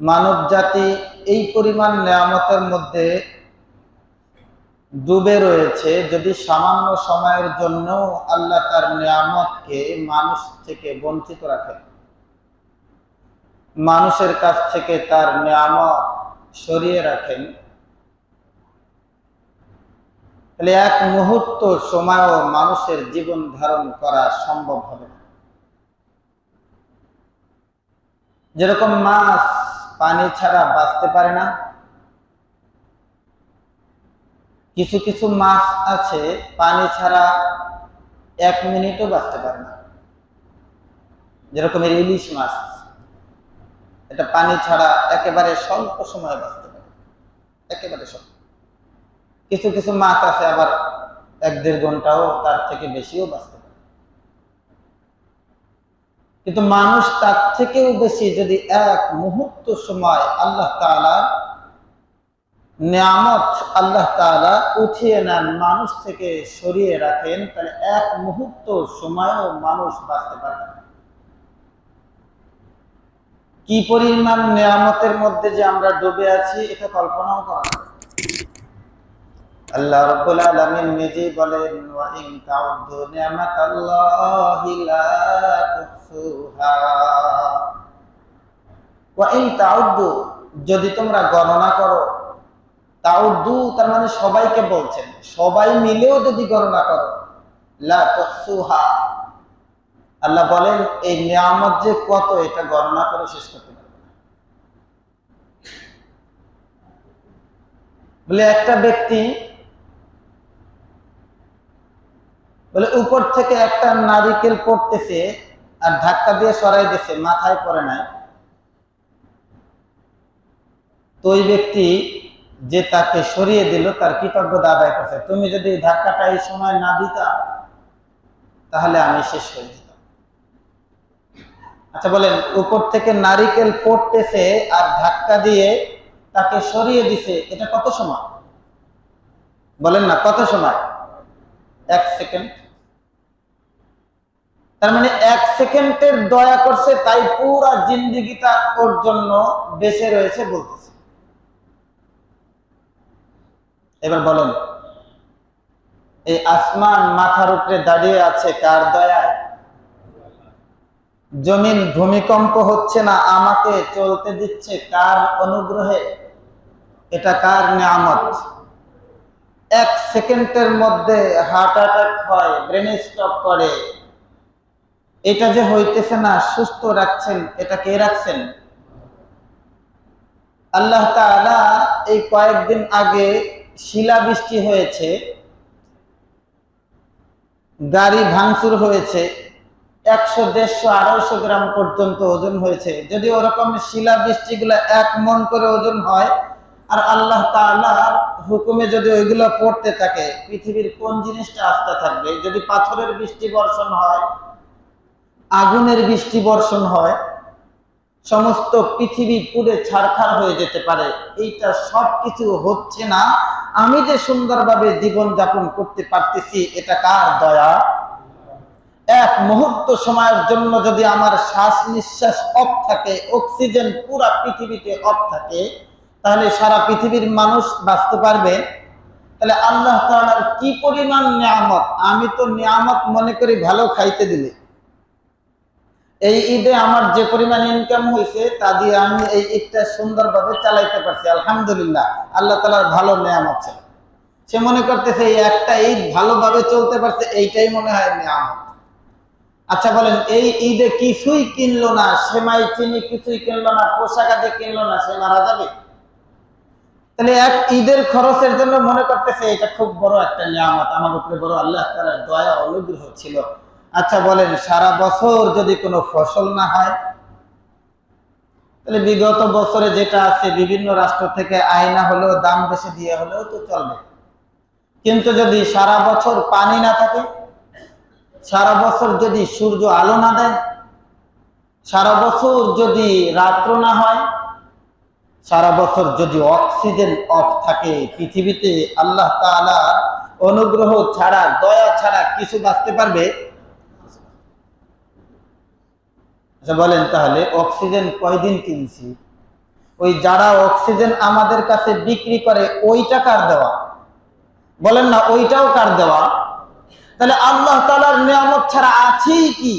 মানব জাতি এই পরিমাণ নেয়ামতের মধ্যে ডুবে রয়েছে যদি সামান্য সময়ের জন্য আল্লাহ তার নিয়ামতকে মানুষ থেকে বঞ্চিত রাখে। মানুষের কাছ থেকে তার নিয়ামত সরিয়ে রাখেন। তাহলে এক মুহূর্ত সময়ও মানুষের জীবন ধারণ করা সম্ভব হবে যেরকম মাছ পানি ছাড়া বাঁচতে পারে না। কিছু কিছু মাছ আছে, পানি ছাড়া এক মিনিটও বাঁচতে পারে না। যেরকমের ইলিশ মাছ, এটা পানি ছাড়া একেবারে স্বল্প সময় বাঁচতে পারে। একেবারে স্বল্প। কিছু কিছু মাছ আছে, আবার এক দেড় ঘন্টাও তার থেকে বেশিও বাঁচতে কিন্তু মানুষ তার থেকেও বেশি যদি এক মুহূর্ত সময় আল্লাহ তালা নিয়ামত আল্লাহ তালা উঠিয়ে নেন, মানুষ থেকে সরিয়ে রাখেন, তাহলে এক মুহূর্ত সময়ও মানুষ বাঁচতে পারে কি পরিমাণ নিয়ামতের মধ্যে যে আমরা ডুবে আছি, এটা কল্পনাও করা আল্লাহ রাব্বুল আলামিন নিজেই বলেন, ওয়া ইন তাউদ্দু নি'মাতাল্লাহি লা যদি তোমরা গণনা করো, তাউদ্দু তার মানে সবাইকে বলছেন, সবাই মিলেও যদি গণনা করো, লা তুহসুহা। আল্লাহ বলেন, এই নিয়ামত যে কত, এটা গণনা করে শেষ করতে বলে একটা ব্যক্তি, বলে উপর থেকে একটা নারিকেল পড়তেছে আর ধাক্কা দিয়ে সরাই দিছে মাথায় পড়ে নাই। তো ওই ব্যক্তি যে তাকে সরিয়ে দিল, তার কৃতজ্ঞতা আদায় করছে। তুমি যদি ধাক্কাটা এই সময় না দিতা, তাহলে আমি শেষ হয়ে যেতাম আচ্ছা বলেন, উপর থেকে নারিকেল পড়তেছে আর ধাক্কা দিয়ে তাকে সরিয়ে দিছে, এটা কত সময়? বলেন না, কত সময়? এক সেকেন্ড। তার মানে এক সেকেন্ডের দয়া করছে, তাই পুরা জিন্দিগিটা ওর জন্য বেঁচে রয়েছে বলতেছে। এবার বলেন, এই আসমান মাথার উপরে দাঁড়িয়ে আছে কার দয়ায়? জমিন ভূমিকম্প হচ্ছে না, আমাকে চলতে দিচ্ছে কার অনুগ্রহে? এটা কার নিয়ামত? এক সেকেন্ডের মধ্যে হার্ট অ্যাটাক হয়, ব্রেন স্টপ করে। এটা যে হইতেছে না, সুস্থ রাখছেন, এটা কে রাখছেন? আল্লাহ এই কয়েকদিন আগে শিলা বৃষ্টি হয়েছে, গাড়ি ভাঙচুর হয়েছে, একশো দেড়শো, আড়াইশো গ্রাম পর্যন্ত ওজন হয়েছে। যদি ওরকম শিলা বৃষ্টিগুলো এক মন করে ওজন হয়, আর আল্লাহ তাআলার হুকুমে যদি ওইগুলো পড়তে থাকে, পৃথিবীর কোন জিনিসটা আস্থা থাকবে? যদি পাথরের বৃষ্টি বর্ষণ হয় আগুনের বৃষ্টি বর্ষণ হয়, সমস্ত পৃথিবী পুড়ে ছাড়খাড় হয়ে যেতে পারে। এইটা সব কিছু হচ্ছে না। আমি যে সুন্দরভাবে জীবন যাপন করতে পারতেছি, এটা কার দয়া? এক মুহূর্ত সময়ের জন্য যদি আমার শ্বাস নিঃশ্বাস অফ থাকে, অক্সিজেন পুরা পৃথিবীতে অফ থাকে, তাহলে সারা পৃথিবীর মানুষ বাঁচতে পারবে। তাহলে আল্লাহ তাআলার কি পরিমাণ নিয়ামত? আমি তো নিয়ামত মনে করি ভালো খাইতে দিলে। এই ঈদে আমার যে পরিমাণ ইনকাম হয়েছে তা দিয়ে আমি এই ঈদটা সুন্দরভাবে চালাইতে পারছি। আলহামদুলিল্লাহ, আল্লাহ তালার ভালো নিয়ামত ছিল। সে মনে করতেছে, এই একটা ঈদ ভালোভাবে চলতে পারছে, এইটাই মনে হয় নিয়ামত। আচ্ছা বলেন, এই ঈদে কিছুই কিনলো না, সেমাই চিনি কিছুই কিনলো না, পোশাক আদি কিনলো না, সে মারা যাবে? তাহলে এক ঈদের খরচের জন্য মনে করতেছে, এটা খুব বড় একটা নিয়ামত, আমার উপরে বড় আল্লাহ তালার দয়া অনুগ্রহ ছিল। আচ্ছা বলেন, সারা বছর যদি কোনো ফসল না হয়, তাহলে বিগত বছরে যেটা আছে বিভিন্ন রাষ্ট্র থেকে আয়না হলেও, দাম বেশি দিয়ে হলেও তো চলবে। কিন্তু যদি সারা বছর পানি না থাকে, সারা বছর যদি সূর্য আলো না দেয়, সারা বছর যদি রাত্র না হয়, সারা বছর যদি অক্সিজেন অফ থাকে পৃথিবীতে, আল্লাহ তাআলা অনুগ্রহ ছাড়া, দয়া ছাড়া কিছু বাঁচতে পারবে আচ্ছা বলেন তাহলে, অক্সিজেন কয়দিন কিনছি? ওই যারা অক্সিজেন আমাদের কাছে বিক্রি করে, ওইটা কার দেওয়া? বলেন না, ওইটাও কার দেওয়া? তাহলে আল্লাহ তালার নিয়ামত ছাড়া আছেই কি?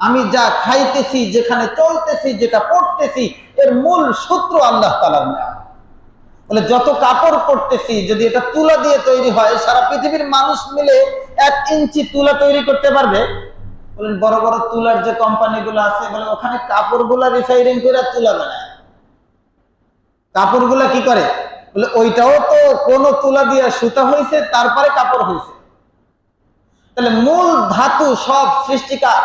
আমি যা খাইতেছি, যেখানে চলতেছি, যেটা পড়তেছি, এর মূল সূত্র আল্লাহ তালার নিয়ামত। যত কাপড় পরতেছি, যদি এটা তুলা দিয়ে তৈরি হয়, সারা পৃথিবীর মানুষ মিলে এক ইঞ্চি তুলা তৈরি করতে পারবে? বলেন, বড় বড় তুলার যে কোম্পানিগুলো আছে বলে ওখানে কাপড়গুলা রিফাইরিং করে তুলা বানায়। কাপড়গুলা কি করে? বলে, ওইটাও তো কোন তুলা দিয়ে সুতা হয়েছে তারপরে কাপড় হয়েছে তাহলে মূল ধাতু সব সৃষ্টিকার।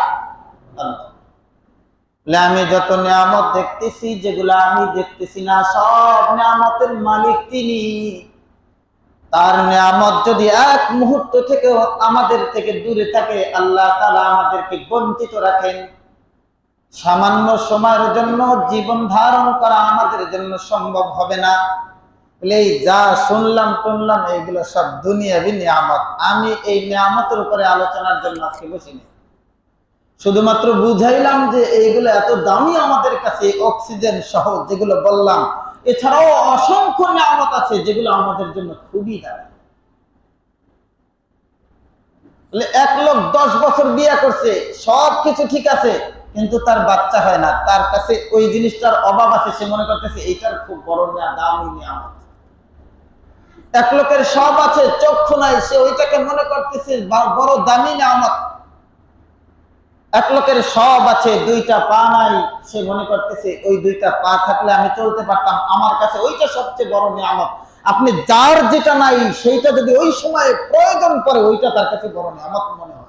আমি যত নিয়ামত দেখতেছি, যেগুলো আমি দেখতেছি না, সব নিয়ামতের মালিক তিনি। তার নিয়ামত যদি এক মুহূর্ত থেকেও আমাদের থেকে দূরে থাকে, আল্লাহ তালা আমাদেরকে বঞ্চিত রাখেন। সামান্য সময়ের জন্য জীবন ধারণ করা আমাদের জন্য সম্ভব হবে না। এই যা শুনলাম, টুনলাম এইগুলো সব দুনিয়াবি নিয়ামত। আমি এই নিয়ামতের উপরে আলোচনার জন্য আজকে বসিনি। শুধুমাত্র বুঝাইলাম যে এইগুলো এত দামি আমাদের কাছে অক্সিজেন সহ যেগুলো বললাম এছাড়াও অসংখ্য নিয়ামত আছে যেগুলো আমাদের জন্য খুবই দামি এক লোক দশ বছর বিয়ে করছে, সব কিছু ঠিক আছে, কিন্তু তার বাচ্চা হয় না। তার কাছে ওই জিনিসটার অভাব আছে, সে মনে করতেছে, এইটার খুব বড় নেয়া, দামি নিয়ামত। এক লোকের সব আছে, চক্ষু নাই, সে ওইটাকে মনে করতেছে বড় দামি নিয়ামত। এক লোকের সব আছে, দুইটা পা নাই, সে মনে করতেছে, ওই দুইটা পা থাকলে আমি চলতে পারতাম। আমার কাছে ওইটা সবচেয়ে বড় নিয়ামত। আপনি যার যেটা নাই, সেইটা যদি ওই সময় প্রয়োজন পড়ে, ওইটা তার কাছে বড় নিয়ামত মনে হয়।